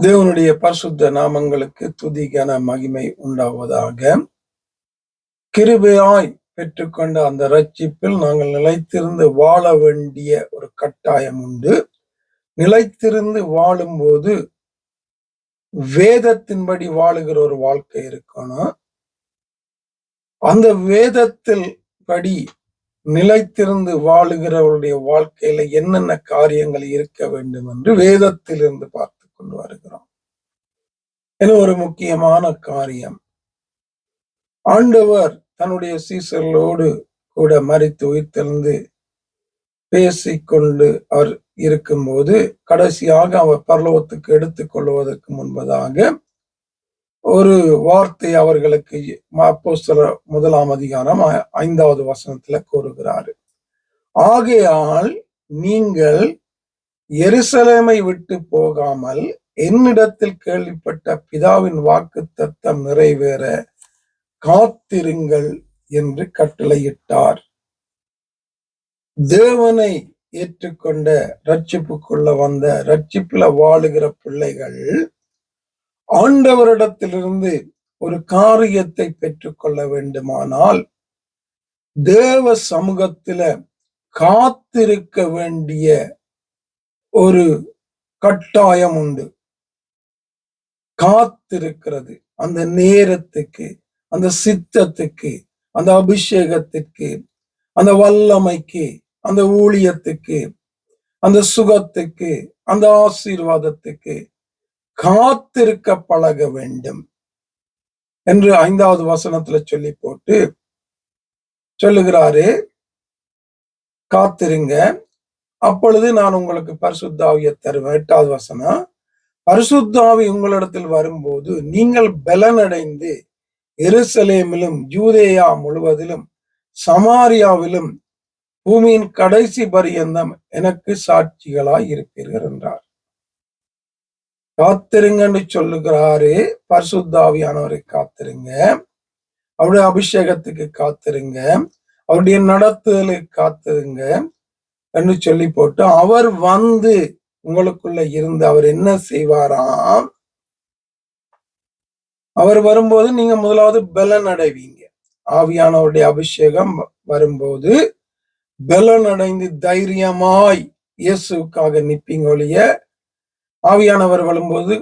தேவனுடைய பரிசுத்த நாமங்களுக்கு துதி கன மகிமை உண்டாவதாக. கிருபையாய் பெற்றுக்கொண்ட அந்த ரட்சிப்பில் நாங்கள் நிலைத்திருந்து வாழ வேண்டிய ஒரு கட்டாயம் உண்டு. நிலைத்திருந்து வாழும்போது வேதத்தின்படி வாழுகிற ஒரு வாழ்க்கை இருக்கணும். அந்த வேதத்தில் படி நிலைத்திருந்து வாழுகிறவருடைய வாழ்க்கையில என்னென்ன காரியங்கள் இருக்க வேண்டும் என்று வேதத்திலிருந்து பார்த்து கொண்டு வருகிறோம். என ஒரு முக்கியமான காரியம். ஆண்டவர் தன்னுடைய சீசர்களோடு கூட மறித்து உயிர்த்தெழுந்து பேசிக்கொண்டு அவர் இருக்கும்போது கடைசியாக அவர் பரலோகத்துக்கு எடுத்துக் கொள்வதற்கு முன்பதாக ஒரு வார்த்தை அவர்களுக்கு அப்போஸ்தல முதலாம் அதிகாரம் ஐந்தாவது வசனத்துல கூறுகிறார். ஆகையால் நீங்கள் எருசலேமை விட்டு போகாமல் என்னிடத்தில் கேள்விப்பட்ட பிதாவின் வாக்கு தத்தம் நிறைவேற காத்திருங்கள் என்று கட்டளையிட்டார். தேவனை ஏற்றுக்கொண்ட ரட்சிப்புக்குள்ள வந்த ரட்சிப்புல வாழுகிற பிள்ளைகள் ஆண்டவரிடத்திலிருந்து ஒரு காரியத்தை பெற்றுக்கொள்ள வேண்டுமானால் தேவ சமூகத்தில காத்திருக்க வேண்டிய ஒரு கட்டாயம் உண்டு. காத்திருக்கிறது. அந்த நேரத்துக்கு அந்த சித்தத்துக்கு அந்த அபிஷேகத்திற்கு அந்த வல்லமைக்கு அந்த ஊழியத்துக்கு அந்த சுகத்துக்கு அந்த ஆசீர்வாதத்துக்கு காத்திருக்க பழக வேண்டும் என்று ஐந்தாவது வசனத்துல சொல்லி போட்டு சொல்லுகிறாரு. காத்திருங்க. அப்பொழுது நான் உங்களுக்கு பரிசுத்தாவிய தருவேன். எட்டாவது வசனம். பரிசுத்தாவி உங்களிடத்தில் வரும்போது நீங்கள் பலனடைந்து எருசலேமிலும் யூதேயா முழுவதிலும் சமாரியாவிலும் பூமியின் கடைசி பரியந்தம் எனக்கு சாட்சிகளாய் இருப்பீர்கள் என்றார். காத்திருங்கன்னு சொல்லுகிறாரு பரிசுத்தாவியானவரை காத்திருங்க. அவருடைய அபிஷேகத்துக்கு காத்திருங்க. அவருடைய நடத்துதலுக்கு காத்திருங்க. என்று சொல்லி போட்டு அவர் வந்து உங்களுக்குள்ள இருந்து அவர் என்ன செய்வாராம்? அவர் வரும்போது நீங்க முதலாவது பலன் அடைவீங்க. ஆவியானவருடைய அபிஷேகம் வரும்போது பலன் அடைந்து தைரியமாய் இயேசுக்காக நிற்பீங்க ஒழிய ஆவியானவர் வரும்போது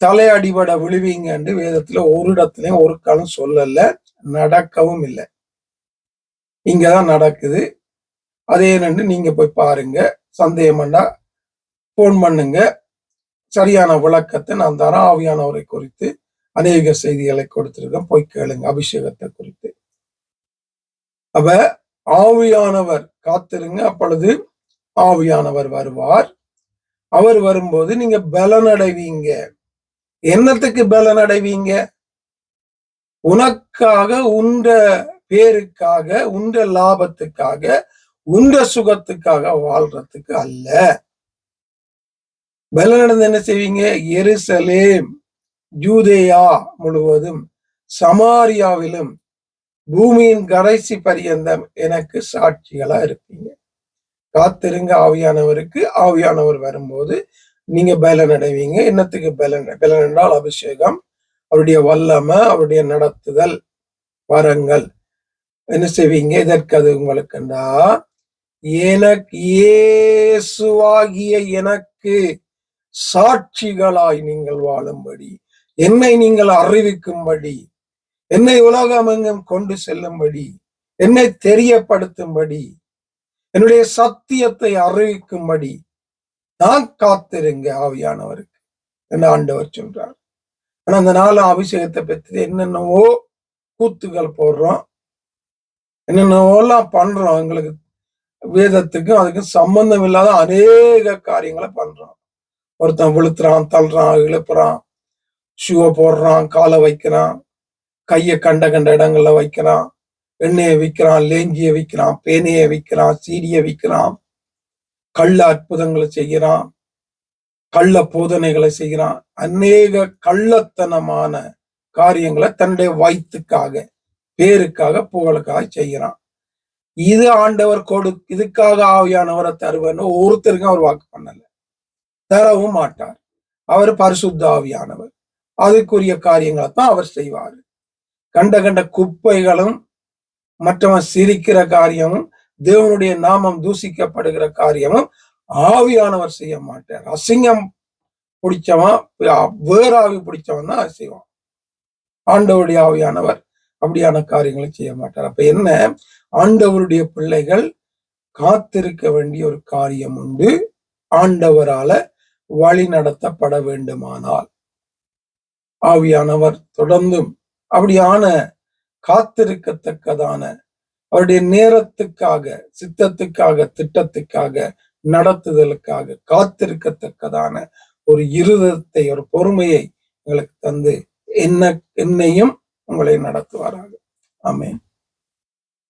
தலை அடிபட விழுவீங்கன்னு வேதத்துல ஒரு இடத்துலயும் ஒரு காலம் சொல்லல நடக்கவும் இல்லை. இங்கதான் நடக்குது. அதே என்னன்னு நீங்க போய் பாருங்க. சந்தேகம் பண்ணா பண்ணுங்க. சரியான விளக்கத்தை நான் தரேன். ஆவியானவரை குறித்து அநேக செய்திகளை கொடுத்திருக்கேன். போய் கேளுங்க அபிஷேகத்தை குறித்து. அப்ப ஆவியானவர் காத்திருங்க. அப்பொழுது ஆவியானவர் வருவார். அவர் வரும்போது நீங்க பலன் அடைவீங்க என்னத்துக்கு பலன் அடைவீங்க உனக்காக உண்ட பேருக்காக உண்ட லாபத்துக்காக உண்ட சுகத்துக்காக வாழ்றதுக்கு அல்ல. பலனடைந்து என்ன செய்வீங்க? எருசலேம் ஜூதேயா முழுவதும் சமாரியாவிலும் பூமியின் கடைசி பரியந்தம் எனக்கு சாட்சிகளா இருப்பீங்க. காத்திருங்க ஆவியானவருக்கு ஆவியானவர் வரும்போது நீங்க பலன் அடைவீங்க என்னத்துக்கு பலன்? பலன் என்றால் அபிஷேகம் அவருடைய வல்லமை அவருடைய நடத்துதல் வரங்கள். என்ன செய்வீங்க? இதற்கு அது உங்களுக்குண்டா? எனக்கு ஏசுவாகிய எனக்கு சாட்சிகளாய் நீங்கள் வாழும்படி என்னை நீங்கள் அறிவிக்கும்படி என்னை உலகமெங்கும் கொண்டு செல்லும்படி என்னை தெரியப்படுத்தும்படி என்னுடைய சத்தியத்தை அறிவிக்கும்படி நான் காத்திருங்க ஆவியானவருக்கு என்று ஆண்டவர் சொல்றார். ஆனா அந்த நாள் அபிஷேகத்தை பற்றி என்னென்னவோ கூத்துகள் போடுறோம் என்னென்னவோலாம் பண்றோம் எங்களுக்கு வேதத்துக்கும் அதுக்கும் சம்பந்தம் இல்லாத அநேக காரியங்களை பண்றோம். ஒருத்தன் விழுத்துறான் தள்ளுறான் இழுப்புறான் ஷூவை போடுறான் காலை வைக்கிறான் கையை கண்ட கண்ட இடங்கள்ல வைக்கிறான் எண்ணெயை விற்கிறான் லேஞ்சியை விற்கிறான் பேனையை விற்கிறான் சீடியை விற்கிறான் கள்ள அற்புதங்களை செய்கிறான் கள்ள போதனைகளை செய்கிறான். அநேக கள்ளத்தனமான காரியங்களை தன்னுடைய வயிற்றுக்காக பேருக்காக புகழுக்காக செய்கிறான். இது ஆண்டவர் கொடு இதுக்காக ஆவியானவரை தருவேன்னு ஒருத்தருக்கும் அவர் வாக்கு தரவும் மாட்டார். அவர் பரிசுத்தாவியானவர். அதுக்குரிய காரியங்களை தான் அவர் செய்வார். கண்ட கண்ட குப்பைகளும் மற்றவன் சிரிக்கிற காரியமும் தேவனுடைய நாமம் தூசிக்கப்படுகிற காரியமும் ஆவியானவர் செய்ய மாட்டார். அசிங்கம் பிடிச்சவன் வேறாவி பிடிச்சவன் தான் செய்வான். ஆண்டவருடைய ஆவியானவர் அப்படியான காரியங்களை செய்ய மாட்டார். அப்ப என்ன? ஆண்டவருடைய பிள்ளைகள் காத்திருக்க வேண்டிய ஒரு காரியம் உண்டு. ஆண்டவரால வழி நடத்தப்பட வேண்டுமானால். ஆவியானவர் தொடர்ந்தும் அப்படியான காத்திருக்கத்தக்கதான அவருடைய நேரத்துக்காக சித்தத்துக்காக திட்டத்துக்காக நடத்துதலுக்காக காத்திருக்கத்தக்கதான ஒரு இருதத்தை ஒரு பொறுமையை எங்களுக்கு தந்து என்ன என்னையும் உங்களை நடத்துவாராக. ஆமென்.